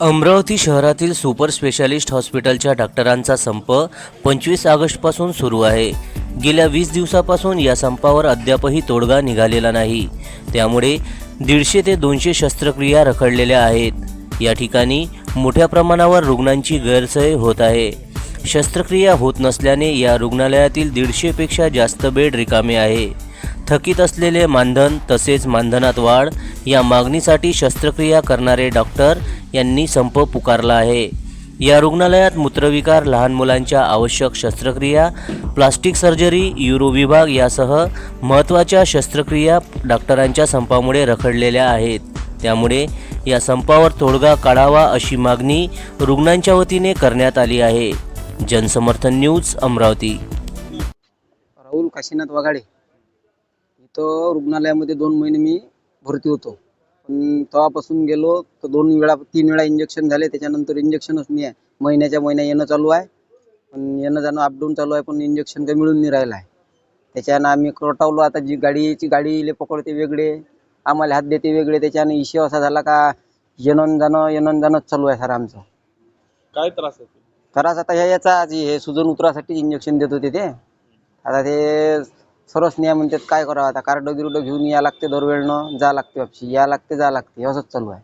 अमरावती शहरातील super specialist हॉस्पिटलच्या डॉक्टरांचा संप पंचवीस ऑगस्टपासून सुरू आहे. गेल्या वीस दिवसापासून या संपावर अद्यापही तोडगा निघालेला नाही. त्यामुळे दीडशे ते दोनशे शस्त्रक्रिया रखडलेल्या आहेत. या ठिकाणी मोठ्या प्रमाणावर रुग्णांची गैरसोय होत आहे. शस्त्रक्रिया होत नसल्याने या रुग्णालयातील दीडशेपेक्षा जास्त बेड रिकामे आहे. थकीत असलेले मानधन तसेच मानधनात वाढ या मागणीसाठी शस्त्रक्रिया करणारे डॉक्टर यांनी संप पुकारला आहे. या रुग्णालयात मूत्रविकार लहान मुलांच्या आवश्यक शस्त्रक्रिया प्लास्टिक सर्जरी युरो विभाग यासह महत्त्वाच्या शस्त्रक्रिया डॉक्टरांच्या संपामुळे रखडलेल्या आहेत. त्यामुळे या संपावर तोडगा काढावा अशी मागणी रुग्णांच्या वतीने करण्यात आली आहे. जनसमर्थन न्यूज अमरावती. राहुल काशीनाथ वाघाडे. इथं रुग्णालयामध्ये दोन महिने मी भरती होतो. पण तेव्हापासून गेलो. तर दोन वेळा तीन वेळा इंजेक्शन झाले. त्याच्यानंतर इंजेक्शनच नाही आहे. महिन्याच्या महिना येणं चालू आहे. पण येणं जाणं अपडाऊन चालू आहे. पण इंजेक्शन काही मिळून नाही राहिलं आहे. त्याच्यानं आम्ही कटावलो आता जी गाडीची गाडीले पकडते वेगळे. आम्हाला हात देते वेगळे. त्याच्यानं इशू असा झाला का येणं जाणं येणं जाणंच चालू आहे सर आमचं. काय त्रास त्रास आता ह्या याचा हे सुजन उतरासाठी इंजेक्शन देत होते ते. आता ते सर्वच नाही म्हणतात काय करावं आता? कार्ड गिरड घेऊन या लागते दरवेळनं जा लागते वापशी या लागते जा लागते. असंच चालू आहे.